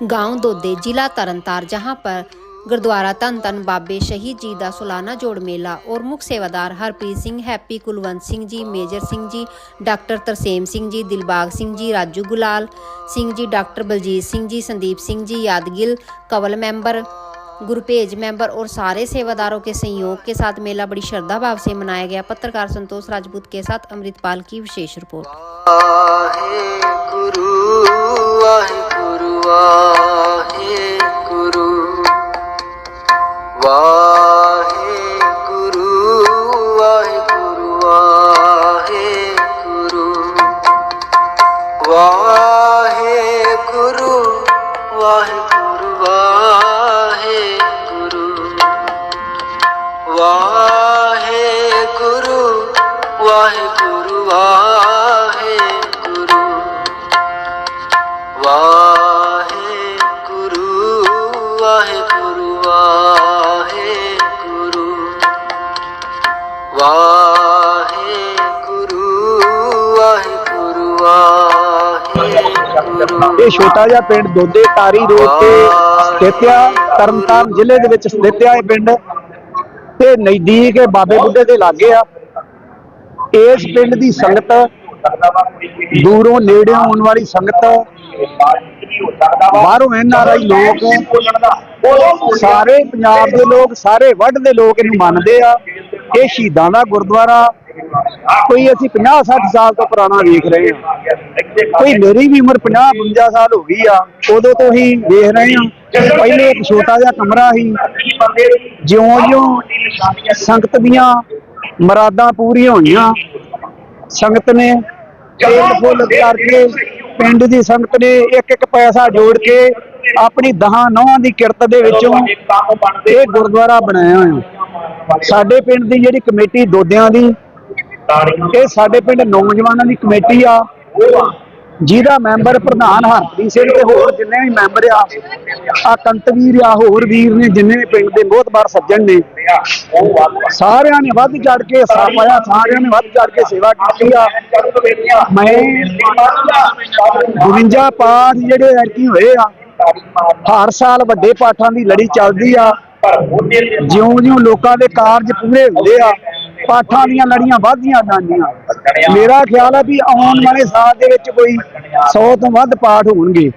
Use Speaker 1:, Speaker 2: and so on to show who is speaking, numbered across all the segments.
Speaker 1: गांव दोदे जिला तरनतार जहां पर गुरुद्वारा धन धन बाबे शहीद जी ਦਾ ਸੁਲਾਨਾ ਜੋੜ ਮੇਲਾ ਔਰ ਮੁਖ ਸੇਵਾਦਾਰ Harpreet Singh happy Kulwant Singh ji major Singh ji doctor Tarsem Singh ji Dilbag Singh ji Raju ਗੁਲਾਲ ਸਿੰਘ ਜੀ ਡਾਕਟਰ ਬਲਜੀਤ ਸਿੰਘ ਜੀ ਸੰਦੀਪ ਸਿੰਘ ਜੀ ਯਾਦਗਿਲ ਕਵਲ ਮੈਂਬਰ गुरुपेज मेंबर और सारे सेवादारों के सहयोग के साथ मेला बड़ी श्रद्धा भाव से मनाया गया पत्रकार संतोष राजपूत के साथ अमृतपाल की विशेष रिपोर्ट
Speaker 2: ਇਹ ਛੋਟਾ ਜਿਹਾ ਪਿੰਡ ਦੋਦੇ ਤਾਰੀ ਰੋਡ ਤੇ ਸਥਿਤ ਆ, ਤਰਨਤਾਰਨ ਜ਼ਿਲ੍ਹੇ ਦੇ ਵਿੱਚ ਸਥਿਤ ਆ ਇਹ ਪਿੰਡ। ਤੇ ਨਜ਼ਦੀਕ ਬਾਬੇ ਬੁੱਢੇ ਦੇ ਲਾਗੇ ਆ। ਇਸ ਪਿੰਡ ਦੀ ਸੰਗਤ ਦੂਰੋਂ ਨੇੜਿਓਂ ਆਉਣ ਵਾਲੀ ਸੰਗਤ, ਬਾਹਰੋਂ ਐਨ ਆਰ ਆਈ ਲੋਕ, ਸਾਰੇ ਪੰਜਾਬ ਦੇ ਲੋਕ, ਸਾਰੇ ਵੱਢ ਦੇ ਲੋਕ ਇਹਨੂੰ ਮੰਨਦੇ ਆ। ਇਹ ਸ਼ਹੀਦਾਂ ਦਾ ਗੁਰਦੁਆਰਾ ਕੋਈ ਅਸੀਂ 50 60 ਸਾਲ ਤੋਂ ਪੁਰਾਣਾ ਵੇਖ ਰਹੇ ਹਾਂ। ਕੋਈ ਮੇਰੀ ਵੀ ਉਮਰ 50 52 ਸਾਲ ਹੋ ਗਈ ਆ, ਉਦੋਂ ਤੋਂ ਹੀ ਵੇਖ ਰਹੇ ਹਾਂ। ਪਹਿਲੇ ਇੱਕ ਛੋਟਾ ਜਿਹਾ ਕਮਰਾ ਸੀ। ਜਿਉਂ-ਜਿਉਂ ਸੰਗਤ ਦੀਆਂ ਮਰਾਦਾਂ ਪੂਰੀਆਂ ਹੋਈਆਂ। ਸੰਗਤ ਨੇ ਤੇਲ ਫੁੱਲ ਕਰਕੇ ਪਿੰਡ ਦੀ ਸੰਗਤ ਨੇ ਇੱਕ ਇੱਕ ਪੈਸਾ ਜੋੜ ਕੇ ਆਪਣੀ ਦਹਾਂ ਨੌਹਾਂ ਦੀ ਕਿਰਤ ਦੇ ਵਿੱਚੋਂ ਇਹ ਗੁਰਦੁਆਰਾ ਬਣਾਇਆ ਹੋਇਆ। ਸਾਡੇ ਪਿੰਡ ਦੀ ਜਿਹੜੀ ਕਮੇਟੀ ਦੋਦਿਆਂ ਦੀ ਇਹ ਸਾਡੇ ਪਿੰਡ ਨੌਜਵਾਨਾਂ ਦੀ ਕਮੇਟੀ ਆ। ਜਿਹਦਾ ਮੈਂਬਰ ਪ੍ਰਧਾਨ ਹਰਪ੍ਰੀਤ ਸਿੰਘ ਤੇ ਹੋਰ ਜਿੰਨੇ ਵੀ ਮੈਂਬਰ ਆ ਆ ਕੰਤਵੀਰ ਆ ਹੋਰ ਵੀਰ ਨੇ ਜਿੰਨੇ ਵੀ ਪਿੰਡ ਦੇ ਬਹੁਤ ਬਾਰ ਸੱਜਣ ਨੇ। ਸਾਰਿਆਂ ਨੇ ਵੱਧ ਚੜ ਕੇ ਹਿੱਸਾ ਪਾਇਆ ਸਾਰਿਆਂ ਨੇ ਵੱਧ ਚੜ ਕੇ ਸੇਵਾ ਕੀਤੀ ਆ। ਮੈਂ 52 ਪਾਠ ਜਿਹੜੇ ਐਕੀ ਹੋਏ ਆ ਹਰ ਸਾਲ ਵੱਡੇ ਪਾਠਾਂ ਦੀ ਲੜੀ ਚੱਲਦੀ ਆ। ਜਿਉਂ-ਜਿਉਂ ਲੋਕਾਂ ਦੇ ਕਾਰਜ ਪੂਰੇ ਹੁੰਦੇ ਆ ਪਾਠਾਂ ਦੀਆਂ ਲੜੀਆਂ ਵੱਧਦੀਆਂ ਜਾਂਦੀਆਂ। ਮੇਰਾ ਖਿਆਲ ਆ ਵੀ ਆਉਣ ਵਾਲੇ ਸਾਲ ਦੇ ਵਿੱਚ ਕੋਈ 100 ਤੋਂ ਵੱਧ ਪਾਠ ਹੋਣਗੇ।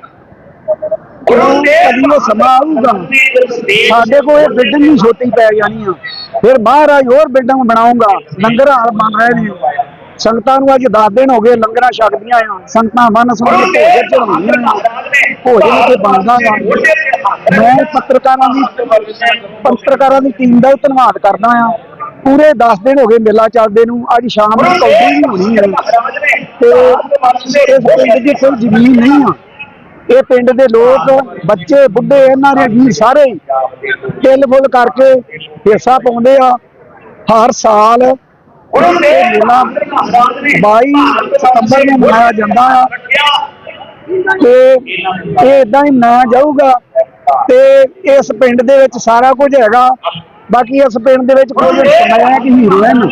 Speaker 2: ਕਦੀ ਉਹ ਸਮਾਂ ਆਊਗਾ ਸਾਡੇ ਕੋਲ ਇਹ ਬਿਲਡਿੰਗ ਹੀ ਛੋਟੀ ਪੈ ਜਾਣੀ ਆ ਫਿਰ ਮਹਾਰਾਜ ਹੋਰ ਬਿਲਡਿੰਗ ਬਣਾਉਂਗਾ ਲੰਗਰ ਹਾਲ ਬਣ ਰਹੇ ਨੇ। ਸੰਗਤਾਂ ਨੂੰ ਅੱਜ 10 ਦਿਨ ਹੋ ਗਏ ਲੰਗਰਾਂ ਛਕਦੀਆਂ ਆ। ਸੰਗਤਾਂ ਮਨ ਸੁਣ ਕੇ ਭੋਜਨ ਚੜਾਉਂਦੀਆਂ ਭੋਜਨ ਤੇ ਬਣਦਾ ਆ ਮੈਂ ਪੱਤਰਕਾਰਾਂ ਦੀ ਪੱਤਰਕਾਰਾਂ ਦੀ ਟੀਮ ਦਾ ਧੰਨਵਾਦ ਕਰਦਾ ਆ। ਪੂਰੇ 10 ਦਿਨ ਹੋ ਗਏ ਮੇਲਾ ਚੱਲਦੇ ਨੂੰ, ਅੱਜ ਸ਼ਾਮ ਨੂੰ ਕੌਡੀ ਵੀ ਹੋਣੀ ਹੈ। ਤੇ ਇਸ ਪਿੰਡ ਦੀ ਕੋਈ ਜ਼ਮੀਨ ਨਹੀਂ ਆ। ਇਹ ਪਿੰਡ ਦੇ ਲੋਕ, ਬੱਚੇ, ਬੁੱਢੇ, ਇਹਨਾਂ ਦੇ ਵੀਰ ਸਾਰੇ ਤਿਲ ਫੁੱਲ ਕਰਕੇ ਹਿੱਸਾ ਪਾਉਂਦੇ ਆ। ਹਰ ਸਾਲ ਇਹ ਮੇਲਾ 22 ਸਤੰਬਰ ਨੂੰ ਮਨਾਇਆ ਜਾਂਦਾ ਆ। ਤੇ ਇਹ ਇਦਾਂ ਹੀ ਮਨਾਇਆ ਜਾਊਗਾ ਤੇ ਇਸ ਪਿੰਡ ਦੇ ਵਿੱਚ ਸਾਰਾ ਕੁਝ ਹੈਗਾ। ਬਾਕੀ ਇਸ ਪਿੰਡ ਦੇ ਵਿੱਚ ਕੁਝ ਸਮਾਇਕ ਹੀਰੋ ਹਨ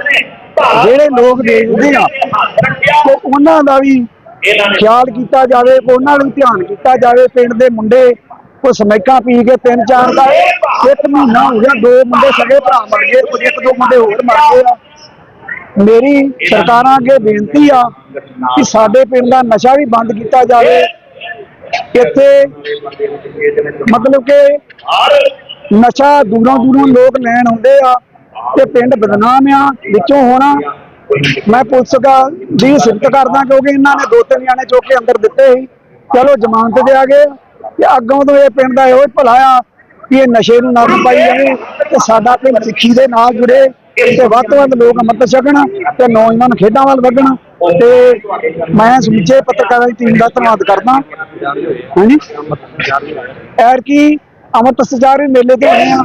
Speaker 2: ਜਿਹੜੇ ਲੋਕ ਦੇਖਦੇ ਆ, ਤੇ ਉਹਨਾਂ ਦਾ ਵੀ ਖਿਆਲ ਕੀਤਾ ਜਾਵੇ, ਉਹਨਾਂ ਨੂੰ ਧਿਆਨ ਕੀਤਾ ਜਾਵੇ, ਪਿੰਡ ਦੇ ਮੁੰਡੇ ਕੋ ਸਮੈਕਾਂ ਪੀ ਕੇ ਤਿੰਨ ਚਾਰ ਦਾ ਇੱਕ ਮਹੀਨਾ ਹੋ ਗਿਆ, ਦੋ ਮੁੰਡੇ ਸਗੇ ਭਰਾ ਮਰ ਗਏ, ਕੁਝ ਇੱਕ ਦੋ ਮੁੰਡੇ ਹੋਰ ਮਰ ਗਏ ਆ। ਮੇਰੀ ਸਰਕਾਰਾਂ ਅੱਗੇ ਬੇਨਤੀ ਆ ਕਿ ਸਾਡੇ ਪਿੰਡ ਦਾ ਨਸ਼ਾ ਵੀ ਬੰਦ ਕੀਤਾ ਜਾਵੇ। ਇੱਥੇ ਮਤਲਬ ਕਿ ਨਸ਼ਾ ਦੂਰੋਂ ਦੂਰੋਂ ਲੋਕ ਲੈਣ ਆਉਂਦੇ ਆ ਤੇ ਪਿੰਡ ਬਦਨਾਮ ਆ, ਵਿੱਚੋਂ ਹੋਣਾ। ਮੈਂ ਪੁਲਿਸ ਦਾ ਦੀ ਸਿਫਤ ਕਰਦਾ ਕਿਉਂਕਿ ਇਹਨਾਂ ਨੇ ਦੋ ਤਿੰਨ ਜਾਣੇ ਚੁੱਕ ਕੇ ਅੰਦਰ ਦਿੱਤੇ ਸੀ। ਚਲੋ ਜ਼ਮਾਨਤ ਤੇ ਆ ਗਏ ਤੇ ਅੱਗੋਂ ਤੋਂ ਇਹ ਪਿੰਡ ਦਾ ਇਹੋ ਭਲਾ ਆ ਕਿ ਇਹ ਨਸ਼ੇ ਨੂੰ ਨਾ ਪਾਈ ਜਾਵੇ ਤੇ ਸਾਡਾ ਪਿੰਡ ਸਿੱਖੀ ਦੇ ਨਾਲ ਜੁੜੇ ਤੇ ਵੱਧ ਤੋਂ ਵੱਧ ਲੋਕ ਅੰਮ੍ਰਿਤ ਛਕਣ ਤੇ ਨੌਜਵਾਨ ਖੇਡਾਂ ਵੱਲ ਵਧਣ। ਤੇ ਮੈਂ ਸਮੁੱਚੇ ਪੱਤਰਕਾਰਾਂ ਦੀ ਟੀਮ ਦਾ ਧੰਨਵਾਦ ਕਰਦਾ। ਹਾਂਜੀ। ਐਰ ਕੀ ਅੰਮ੍ਰਿਤਸਰ ਮੇਲੇ ਤੇ ਆਏ ਆ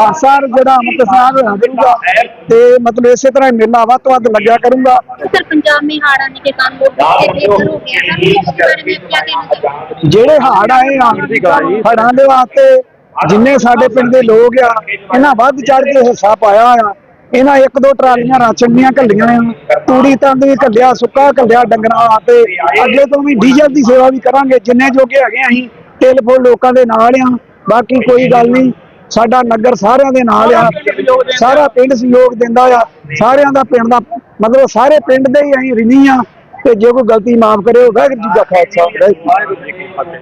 Speaker 2: ਹਰ ਜਿਹੜਾ ਅੰਮ੍ਰਿਤਸਰ ਹੋਵੇਗਾ ਤੇ ਮਤਲਬ ਇਸੇ ਤਰ੍ਹਾਂ ਮੇਲਾ ਵੱਧ ਤੋਂ ਵੱਧ ਲੱਗਿਆ ਕਰੂੰਗਾ।
Speaker 3: ਸਰ
Speaker 2: ਜਿਹੜੇ ਹਾੜ ਆਏ ਆ ਹੜਾਂ ਦੇ ਵਾਸਤੇ ਜਿੰਨੇ ਸਾਡੇ ਪਿੰਡ ਦੇ ਲੋਕ ਆ ਇਹਨਾਂ ਵੱਧ ਚੜ ਕੇ ਹਿੱਸਾ ਪਾਇਆ ਆ। ਇਹਨਾਂ ਇੱਕ ਦੋ ਟਰਾਲੀਆਂ ਰਾਸ਼ਨ ਦੀਆਂ ਘੱਲੀਆਂ ਆ। ਤੂੜੀ ਤੰਦ ਵੀ ਘੱਲਿਆ ਸੁੱਕਾ ਘੱਲਿਆ ਡੰਗਰਾਂ ਵਾਸਤੇ। ਅੱਗੇ ਤੋਂ ਵੀ ਡੀਜ਼ਲ ਦੀ ਸੇਵਾ ਵੀ ਕਰਾਂਗੇ ਜਿੰਨੇ ਜੋਗੇ ਹੈਗੇ ਅਸੀਂ ਟੇਲ ਫੋਲ ਲੋਕਾਂ ਦੇ ਨਾਲ ਆ। ਬਾਕੀ ਕੋਈ ਗੱਲ ਨਹੀਂ, ਸਾਡਾ ਨਗਰ ਸਾਰਿਆਂ ਦੇ ਨਾਲ ਆ, ਸਾਰਾ ਪਿੰਡ ਸਹਿਯੋਗ ਦਿੰਦਾ ਆ, ਸਾਰਿਆਂ ਦਾ ਪਿੰਡ ਦਾ, ਮਤਲਬ ਸਾਰੇ ਪਿੰਡ ਦੇ ਹੀ ਅਸੀਂ ਰਿਣੀ ਆ, ਤੇ ਜੇ ਕੋਈ ਗਲਤੀ ਮਾਫ ਕਰਿਓ ਵਾਹਿਗੁਰੂ ਜੀ ਦਾ ਖਾਲਸਾ, ਵਾਹਿਗੁਰੂ ਜੀ ਕੀ ਫਤਿਹ।